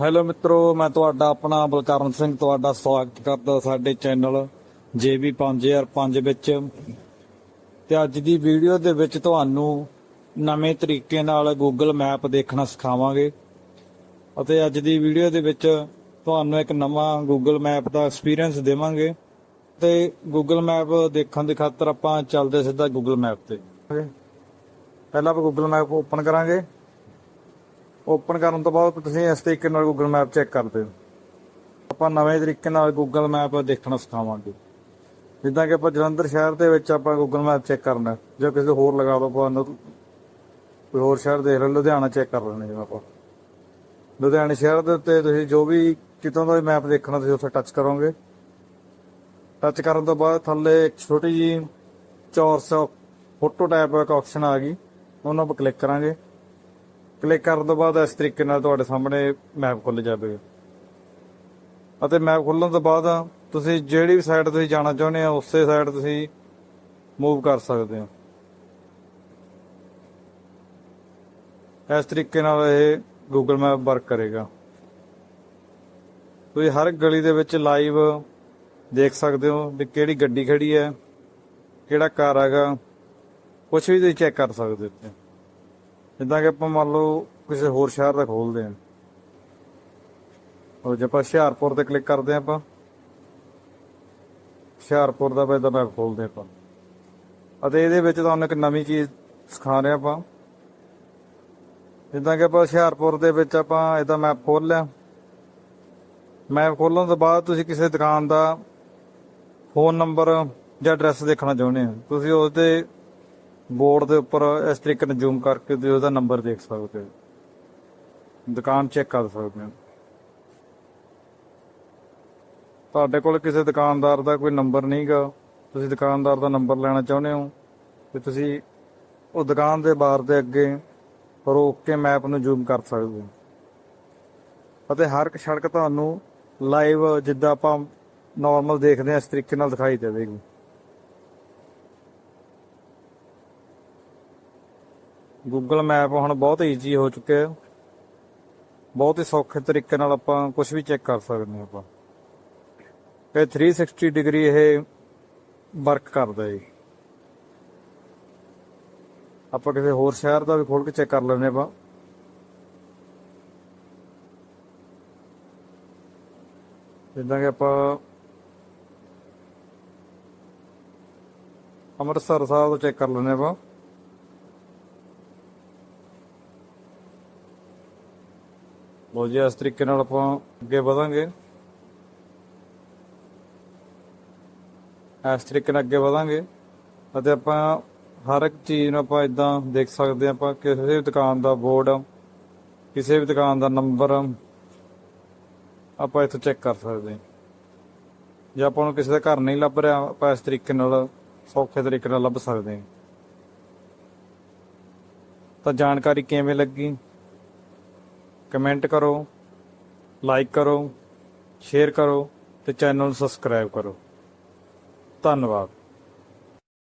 Hello ਮਿੱਤਰੋ, ਮੈਂ ਤੁਹਾਡਾ ਆਪਣਾ ਬਲਕਰਨ ਸਿੰਘ, ਤੁਹਾਡਾ ਸਵਾਗਤ ਕਰਦਾ ਸਾਡੇ ਚੈਨਲ JB5005 ਵਿੱਚ। ਤੇ ਅੱਜ ਦੀ ਵੀਡੀਓ ਦੇ ਵਿੱਚ ਤੁਹਾਨੂੰ ਨਵੇਂ ਤਰੀਕੇ ਨਾਲ Google ਮੈਪ ਦੇਖਣਾ ਸਿਖਾਵਾਂਗੇ। ਅਤੇ ਅੱਜ ਦੀ ਵੀਡੀਓ ਦੇ ਵਿੱਚ ਤੁਹਾਨੂੰ ਇੱਕ ਨਵਾਂ Google ਮੈਪ ਦਾ ਐਕਸਪੀਰੀਅੰਸ ਦੇਵਾਂਗੇ। ਤੇ Google ਮੈਪ ਦੇਖਣ ਦੀ ਖਾਤਰ ਆਪਾਂ ਚੱਲਦੇ ਸਿੱਧਾ Google ਮੈਪ ਤੇ। ਪਹਿਲਾਂ ਆਪਾਂ Google ਮੈਪ ਓਪਨ ਕਰਾਂਗੇ। ਓਪਨ ਕਰਨ ਤੋਂ ਬਾਅਦ ਤੁਸੀਂ ਇਸ ਤਰੀਕੇ ਨਾਲ Google ਮੈਪ ਚੈੱਕ ਕਰਦੇ ਹੋ। ਆਪਾਂ ਨਵੇਂ ਤਰੀਕੇ ਨਾਲ Google ਮੈਪ ਦੇਖਣਾ ਸਿਖਾਵਾਂਗੇ। ਜਿੱਦਾਂ ਕਿ ਆਪਾਂ ਜਲੰਧਰ ਸ਼ਹਿਰ ਦੇ ਵਿੱਚ ਆਪਾਂ Google ਮੈਪ ਚੈੱਕ ਕਰਨਾ ਹੈ। ਜਾਂ ਕਿਸੇ ਹੋਰ ਲਗਾ ਲਓ, ਆਪਾਂ ਕੋਈ ਹੋਰ ਸ਼ਹਿਰ ਦੇਖ ਲਓ, ਲੁਧਿਆਣਾ ਚੈੱਕ ਕਰ ਲੈਣੇ ਜਿਵੇਂ ਆਪਾਂ। ਲੁਧਿਆਣੇ ਸ਼ਹਿਰ ਦੇ ਉੱਤੇ ਤੁਸੀਂ ਜੋ ਵੀ ਕਿਤੋਂ ਦਾ ਵੀ ਮੈਪ ਦੇਖਣਾ, ਤੁਸੀਂ ਉੱਥੇ ਟੱਚ ਕਰੋਗੇ। ਟੱਚ ਕਰਨ ਤੋਂ ਬਾਅਦ ਥੱਲੇ ਇੱਕ ਛੋਟੀ ਜੀ ਚੌਰਸ ਫੋਟੋ ਟਾਈਪ ਇੱਕ ਆਪਸ਼ਨ ਆ ਗਈ। ਉਹਨਾਂ ਉੱਪਰ ਕਲਿੱਕ ਕਰਾਂਗੇ। ਕਲਿੱਕ ਕਰਨ ਤੋਂ ਬਾਅਦ ਇਸ ਤਰੀਕੇ ਨਾਲ ਤੁਹਾਡੇ ਸਾਹਮਣੇ ਮੈਪ ਖੁੱਲ ਜਾਵੇਗਾ ਅਤੇ ਮੈਪ ਖੁੱਲਣ ਤੋਂ ਬਾਅਦ ਤੁਸੀਂ ਜਿਹੜੀ ਵੀ ਸਾਈਡ ਤੁਸੀਂ ਜਾਣਾ ਚਾਹੁੰਦੇ ਹੋ, ਉਸੇ ਸਾਈਡ ਤੁਸੀਂ ਮੂਵ ਕਰ ਸਕਦੇ ਹੋ। ਇਸ ਤਰੀਕੇ ਨਾਲ ਇਹ Google ਮੈਪ ਵਰਕ ਕਰੇਗਾ। ਤੁਸੀਂ ਹਰ ਗਲੀ ਦੇ ਵਿੱਚ ਲਾਈਵ ਦੇਖ ਸਕਦੇ ਹੋ ਵੀ ਕਿਹੜੀ ਗੱਡੀ ਖੜੀ ਹੈ, ਕਿਹੜਾ ਕਾਰ ਹੈਗਾ। ਕੁਝ ਵੀ ਤੁਸੀਂ ਚੈੱਕ ਕਰ ਸਕਦੇ ਹੋ ਜਿੱਦਾਂ ਕਿ ਆਪਾਂ ਮੰਨ ਲਓ ਕਿਸੇ ਹੋਰ ਸ਼ਹਿਰ ਦਾ ਖੋਲਦੇ ਹਾਂ। ਉਹ ਜੇ ਆਪਾਂ ਹੁਸ਼ਿਆਰਪੁਰ ਤੇ ਕਲਿੱਕ ਕਰਦੇ ਹਾਂ ਆਪਾਂ। ਹੁਸ਼ਿਆਰਪੁਰ ਦਾ ਪਹਿਲਾਂ ਮੈਪ ਖੋਲਦੇ ਆਪਾਂ। ਅਤੇ ਇਹਦੇ ਵਿੱਚ ਤੁਹਾਨੂੰ ਇੱਕ ਨਵੀਂ ਚੀਜ਼ ਸਿਖਾ ਰਹੇ ਆਪਾਂ। ਜਿੱਦਾਂ ਕਿ ਆਪਾਂ ਹੁਸ਼ਿਆਰਪੁਰ ਦੇ ਵਿੱਚ ਆਪਾਂ ਇਹਦਾ ਮੈਪ ਖੋਲ ਲਿਆ। ਮੈਪ ਖੋਲਣ ਤੋਂ ਬਾਅਦ ਤੁਸੀਂ ਕਿਸੇ ਦੁਕਾਨ ਦਾ ਫੋਨ ਨੰਬਰ ਜਾਂ ਐਡਰੈਸ ਦੇਖਣਾ ਚਾਹੁੰਦੇ ਹੋ। ਤੁਸੀਂ ਉਹਦੇ ਬੋਰਡ ਦੇ ਉੱਪਰ ਇਸ ਤਰੀਕੇ ਨਾਲ ਜ਼ੂਮ ਕਰਕੇ ਤੁਸੀਂ ਉਹਦਾ ਨੰਬਰ ਦੇਖ ਸਕਦੇ ਹੋ। ਦੁਕਾਨ ਚੈੱਕ ਕਰ ਸਕਦੇ ਹੋ। ਤੁਹਾਡੇ ਕੋਲ ਕਿਸੇ ਦੁਕਾਨਦਾਰ ਦਾ ਕੋਈ ਨੰਬਰ ਨਹੀਂਗਾ। ਤੁਸੀਂ ਦੁਕਾਨਦਾਰ ਦਾ ਨੰਬਰ ਲੈਣਾ ਚਾਹੁੰਦੇ ਹੋ ਤੇ ਤੁਸੀਂ ਉਹ ਦੁਕਾਨ ਦੇ ਬਾਰ ਦੇ ਅੱਗੇ ਰੋਕ ਕੇ ਮੈਪ ਨੂੰ ਜ਼ੂਮ ਕਰ ਸਕਦੇ ਹੋ। ਅਤੇ ਹਰ ਇੱਕ ਸੜਕ ਤੁਹਾਨੂੰ ਲਾਈਵ ਜਿੱਦਾਂ ਆਪਾਂ ਨਾਰਮਲ ਦੇਖਦੇ ਹਾਂ, ਇਸ ਤਰੀਕੇ ਨਾਲ ਦਿਖਾਈ ਦੇਵੇਗੀ। ਗੂਗਲ ਮੈਪ ਹੁਣ ਬਹੁਤ ਈਜ਼ੀ ਹੋ ਚੁੱਕਿਆ ਹੈ। ਬਹੁਤ ਹੀ ਸੌਖੇ ਤਰੀਕੇ ਨਾਲ ਆਪਾਂ ਕੁਝ ਵੀ ਚੈੱਕ ਕਰ ਸਕਦੇ ਹਾਂ ਆਪਾਂ। ਇਹ 360 ਡਿਗਰੀ ਇਹ ਵਰਕ ਕਰਦਾ ਜੀ ਆਪਾਂ ਕਿਸੇ ਹੋਰ ਸ਼ਹਿਰ ਦਾ ਵੀ ਖੋਲ ਕੇ ਚੈੱਕ ਕਰ ਲੈਂਦੇ ਆਪਾਂ। ਜਿੱਦਾਂ ਕਿ ਆਪਾਂ ਅੰਮ੍ਰਿਤਸਰ ਸਾਹਿਬ ਤੋਂ ਚੈੱਕ ਕਰ ਲੈਂਦੇ ਆਪਾਂ। ਲੋ ਜੀ, ਇਸ ਤਰੀਕੇ ਨਾਲ ਆਪਾਂ ਅੱਗੇ ਵਧਾਂਗੇ। ਇਸ ਤਰੀਕੇ ਨਾਲ ਅੱਗੇ ਵਧਾਂਗੇ। ਅਤੇ ਆਪਾਂ ਹਰ ਇੱਕ ਚੀਜ਼ ਨੂੰ ਆਪਾਂ ਇਦਾਂ ਦੇਖ ਸਕਦੇ ਹਾਂ, ਆਪਾਂ ਕਿਸੇ ਵੀ ਦੁਕਾਨ ਦਾ ਬੋਰਡ, ਕਿਸੇ ਵੀ ਦੁਕਾਨ ਦਾ ਨੰਬਰ ਆਪਾਂ ਇੱਥੋਂ ਚੈੱਕ ਕਰ ਸਕਦੇ ਹਾਂ। ਜੇ ਆਪਾਂ ਨੂੰ ਕਿਸੇ ਦਾ ਘਰ ਨਹੀਂ ਲੱਭ ਰਿਹਾ, ਆਪਾਂ ਇਸ ਤਰੀਕੇ ਨਾਲ, ਸੌਖੇ ਤਰੀਕੇ ਨਾਲ ਲੱਭ ਸਕਦੇ ਹਾਂ। ਤਾਂ ਜਾਣਕਾਰੀ ਕਿਵੇਂ ਲੱਗੀ? ਕਮੈਂਟ ਕਰੋ ਲਾਈਕ ਕਰੋ ਸ਼ੇਅਰ ਕਰੋ ਤੇ ਚੈਨਲ ਨੂੰ ਸਬਸਕ੍ਰਾਈਬ ਕਰੋ। ਧੰਨਵਾਦ।